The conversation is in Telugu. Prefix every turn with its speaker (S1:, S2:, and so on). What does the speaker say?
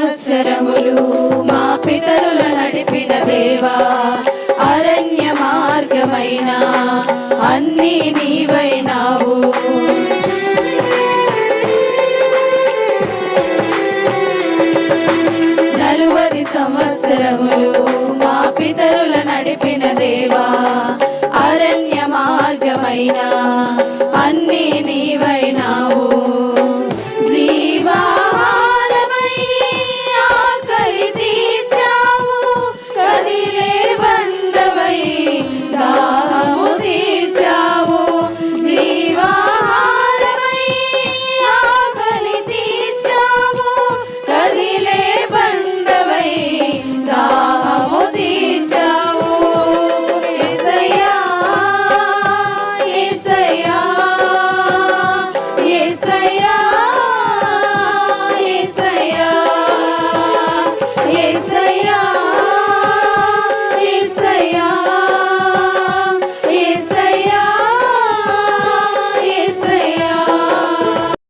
S1: సంవత్సరములు మా పితరుల నడిపిన దేవా అరణ్య మార్గమైన అన్నీ నీవైనావు. నలువది సంవత్సరములు మా పితరుల నడిపిన దేవా అరణ్య మార్గమైన